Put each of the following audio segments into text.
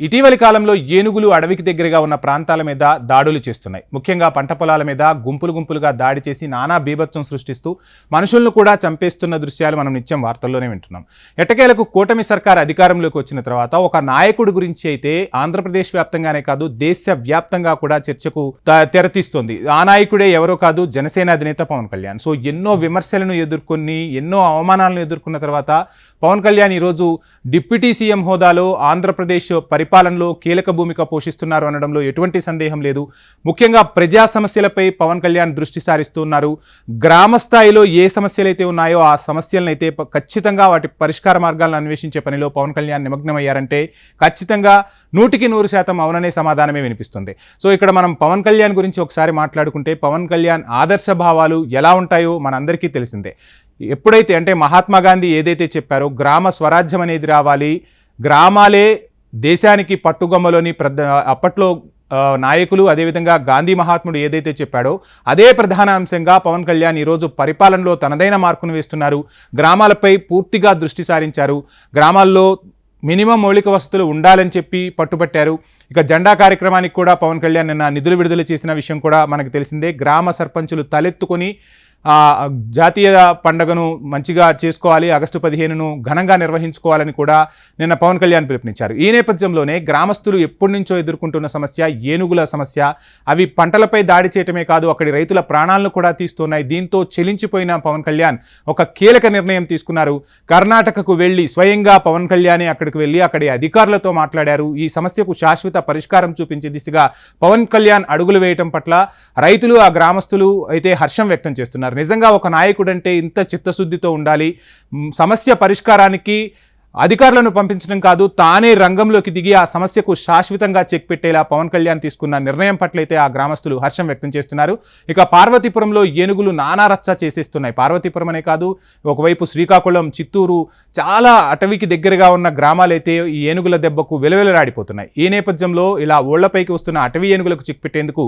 ఇటీవలి కాలంలో ఏనుగులు అడవికి దగ్గరగా ఉన్న ప్రాంతాల మీద దాడులు చేస్తున్నాయి. ముఖ్యంగా పంట పొలాల మీద గుంపులు గుంపులుగా దాడి చేసి నానా బీభత్సం సృష్టిస్తూ మనుషులను కూడా చంపేస్తున్న దృశ్యాలు మనం నిత్యం వార్తల్లోనే వింటున్నాం. ఎట్టకేలకు కూటమి సర్కార్ అధికారంలోకి వచ్చిన తర్వాత ఒక నాయకుడి గురించి అయితే ఆంధ్రప్రదేశ్ వ్యాప్తంగానే కాదు దేశ వ్యాప్తంగా కూడా చర్చకు తెరతీస్తుంది. ఆ నాయకుడే ఎవరో కాదు జనసేన అధినేత పవన్ కళ్యాణ్. సో ఎన్నో విమర్శలను ఎదుర్కొని ఎన్నో అవమానాలను ఎదుర్కొన్న తర్వాత పవన్ కళ్యాణ్ ఈరోజు డిప్యూటీ సీఎం హోదాలో ఆంధ్రప్రదేశ్ పరిపాలనలో కీలక భూమిక పోషిస్తున్నారు అనడంలో ఎటువంటి సందేహం లేదు. ముఖ్యంగా ప్రజా సమస్యలపై పవన్ కళ్యాణ్ దృష్టి సారిస్తున్నారు గ్రామ స్థాయిలో ఏ సమస్యలైతే ఉన్నాయో ఆ సమస్యలనైతే ఖచ్చితంగా వాటి పరిష్కార మార్గాలను అన్వేషించే పనిలో పవన్ కళ్యాణ్ నిమగ్నమయ్యారంటే ఖచ్చితంగా నూటికి నూరు శాతం అవుననే సమాధానమే వినిపిస్తుంది. సో ఇక్కడ మనం పవన్ కళ్యాణ్ గురించి ఒకసారి మాట్లాడుకుంటే పవన్ కళ్యాణ్ ఆదర్శ భావాలు ఎలా ఉంటాయో మనందరికీ తెలిసిందే. ఎప్పుడైతే అంటే మహాత్మా గాంధీ ఏదైతే చెప్పారో గ్రామ స్వరాజ్యం అనేది రావాలి గ్రామాలే దేశానికి పట్టుగొమ్మలోని ప్రధ అప్పట్లో నాయకులు అదేవిధంగా గాంధీ మహాత్ముడు ఏదైతే చెప్పాడో అదే ప్రధాన అంశంగా పవన్ కళ్యాణ్ ఈరోజు పరిపాలనలో తనదైన మార్కును వేస్తున్నారు. గ్రామాలపై పూర్తిగా దృష్టి సారించారు. గ్రామాల్లో మినిమం మౌలిక వసతులు ఉండాలని చెప్పి పట్టుబట్టారు. ఇక జెండా కార్యక్రమానికి కూడా పవన్ కళ్యాణ్ నిన్న నిధులు విడుదల చేసిన విషయం కూడా మనకు తెలిసిందే. గ్రామ సర్పంచులు తలెత్తుకొని ఆ జాతీయ పండుగను మంచిగా చేసుకోవాలి ఆగస్టు పదిహేనును ఘనంగా నిర్వహించుకోవాలని కూడా నిన్న పవన్ కళ్యాణ్ పిలుపునిచ్చారు. ఈ నేపథ్యంలోనే గ్రామస్తులు ఎప్పటి నుంచో ఎదుర్కొంటున్న సమస్య ఏనుగుల సమస్య అవి పంటలపై దాడి చేయటమే కాదు అక్కడి రైతుల ప్రాణాలను కూడా తీస్తున్నాయి. దీంతో చెలించిపోయిన పవన్ కళ్యాణ్ ఒక కీలక నిర్ణయం తీసుకున్నారు. కర్ణాటకకు వెళ్ళి స్వయంగా పవన్ కళ్యాణే అక్కడికి వెళ్ళి అక్కడి అధికారులతో మాట్లాడారు. ఈ సమస్యకు శాశ్వత పరిష్కారం చూపించే దిశగా పవన్ కళ్యాణ్ అడుగులు వేయటం పట్ల రైతులు ఆ గ్రామస్తులు అయితే హర్షం వ్యక్తం చేస్తున్నారు. నిజంగా ఒక నాయకుడు అంటే ఇంత చిత్తశుద్ధితో ఉండాలి. సమస్య పరిష్కారానికి అధికారులను పంపించడం కాదు తానే రంగంలోకి దిగి ఆ సమస్యకు శాశ్వతంగా చెక్ పెట్టేలా పవన్ కళ్యాణ్ తీసుకున్న నిర్ణయం పట్లయితే ఆ గ్రామస్తులు హర్షం వ్యక్తం చేస్తున్నారు. ఇక పార్వతీపురంలో ఏనుగులు నానా రచ్చ చేసేస్తున్నాయి. పార్వతీపురం అనే కాదు ఒకవైపు శ్రీకాకుళం చిత్తూరు చాలా అటవీకి దగ్గరగా ఉన్న గ్రామాలైతే ఈ ఏనుగుల దెబ్బకు వెలవెలలాడిపోతున్నాయి. ఈ నేపథ్యంలో ఇలా ఓళ్ళపైకి వస్తున్న అటవీ ఏనుగులకు చెక్ పెట్టేందుకు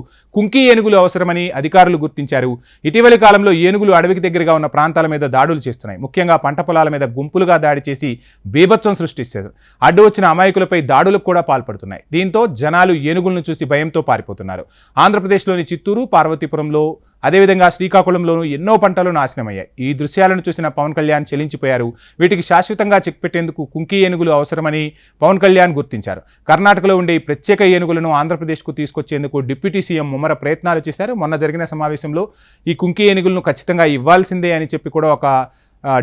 ఏనుగులు అవసరమని అధికారులు గుర్తించారు. ఇటీవలి కాలంలో ఏనుగులు అడవికి దగ్గరగా ఉన్న ప్రాంతాల మీద దాడులు చేస్తున్నాయి. ముఖ్యంగా పంట పొలాల మీద గుంపులుగా దాడి చేసి బీభత్సం సృష్టిస్తారు అడ్డు వచ్చిన అమాయకులపై దాడులకు కూడా పాల్పడుతున్నాయి. దీంతో జనాలు ఏనుగులను చూసి భయంతో పారిపోతున్నారు. ఆంధ్రప్రదేశ్లోని చిత్తూరు పార్వతీపురంలో అదేవిధంగా శ్రీకాకుళంలోనూ ఎన్నో పంటలు నాశనమయ్యాయి. ఈ దృశ్యాలను చూసిన పవన్ కళ్యాణ్ చెలించిపోయారు. వీటికి శాశ్వతంగా చెక్ పెట్టేందుకు కుంకి ఏనుగులు అవసరమని పవన్ కళ్యాణ్ గుర్తించారు. కర్ణాటకలో ఉండే ఈ ప్రత్యేక ఏనుగులను ఆంధ్రప్రదేశ్కు తీసుకొచ్చేందుకు డిప్యూటీ సీఎం ముమ్మర ప్రయత్నాలు చేశారు. మొన్న జరిగిన సమావేశంలో ఈ కుంకి ఏనుగులను ఖచ్చితంగా ఇవ్వాల్సిందే అని చెప్పి కూడా ఒక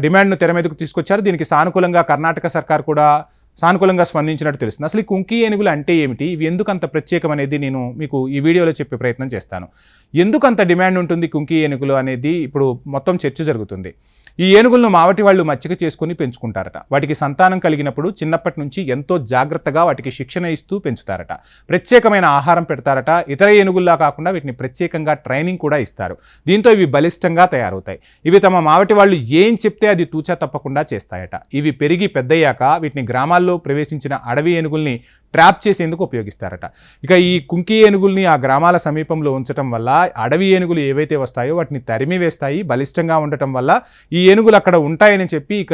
డిమాండ్ను తెర మీదకు తీసుకొచ్చారు. దీనికి సానుకూలంగా కర్ణాటక సర్కార్ కూడా సానుకూలంగా స్పందించినట్టు తెలుస్తుంది. అసలు ఈ కుంకి ఏనుగులు అంటే ఏమిటి? ఇవి ఎందుకు అంత ప్రత్యేకం అనేది నేను మీకు ఈ వీడియోలో చెప్పే ప్రయత్నం చేస్తాను. ఎందుకు అంత డిమాండ్ ఉంటుంది కుంకి ఏనుగులు అనేది? ఇప్పుడు మొత్తం చర్చ జరుగుతుంది. ఈ ఏనుగులను మావటి వాళ్ళు మచ్చిక చేసుకుని పెంచుకుంటారట. వాటికి సంతానం కలిగినప్పుడు చిన్నప్పటి నుంచి ఎంతో జాగ్రత్తగా వాటికి శిక్షణ ఇస్తూ పెంచుతారట. ప్రత్యేకమైన ఆహారం పెడతారట. ఇతర ఏనుగుల్లా కాకుండా వీటిని ప్రత్యేకంగా ట్రైనింగ్ కూడా ఇస్తారు. దీంతో ఇవి బలిష్టంగా తయారవుతాయి. ఇవి తమ మావటి వాళ్ళు ఏం చెప్తే అది తూచా తప్పకుండా చేస్తాయట. ఇవి పెరిగి పెద్దయ్యాక వీటిని గ్రామాల్లో ప్రవేశించిన అడవి ఏనుగుల్ని ట్రాప్ చేసేందుకు ఉపయోగిస్తారట. ఇక ఈ కుంకి ఏనుగుల్ని ఆ గ్రామాల సమీపంలో ఉంచడం వల్ల అడవి ఏనుగులు ఏవైతే వస్తాయో వాటిని తరిమి వేస్తాయి బలిష్టంగా ఉండటం వల్ల ఈ ఏనుగులు అక్కడ ఉంటాయని చెప్పి ఇక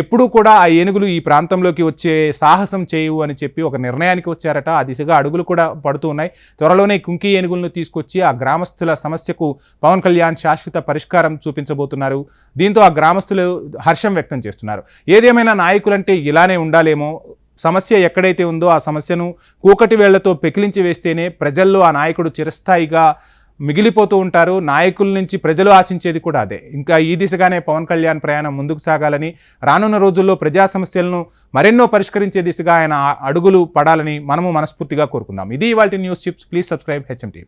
ఎప్పుడూ కూడా ఆ ఏనుగులు ఈ ప్రాంతంలోకి వచ్చే సాహసం చేయవు అని చెప్పి ఒక నిర్ణయానికి వచ్చారట. ఆ దిశగా అడుగులు కూడా పడుతూ ఉన్నాయి. త్వరలోనే కుంకి ఏనుగులను తీసుకొచ్చి ఆ గ్రామస్తుల సమస్యకు పవన్ కళ్యాణ్ శాశ్వత పరిష్కారం చూపించబోతున్నారు. దీంతో ఆ గ్రామస్తులు హర్షం వ్యక్తం చేస్తున్నారు. ఏదేమైనా నాయకులంటే ఇలానే ఉండాలేమో. సమస్య ఎక్కడైతే ఉందో ఆ సమస్యను కూకటి వేళ్ళతో పెకిలించి వేస్తేనే ప్రజల్లో ఆ నాయకుడు చిరస్థాయిగా మిగిలిపోతూ ఉంటారు. నాయకుల నుంచి ప్రజలు ఆశించేది కూడా అదే. ఇంకా ఈ దిశగానే పవన్ కళ్యాణ్ ప్రయాణం ముందుకు సాగాలని రానున్న రోజుల్లో ప్రజా సమస్యలను మరెన్నో పరిష్కరించే దిశగా ఆయన అడుగులు పడాలని మనము మనస్ఫూర్తిగా కోరుకుందాం. ఇది ఇవాళ news chips. Please subscribe HM TV.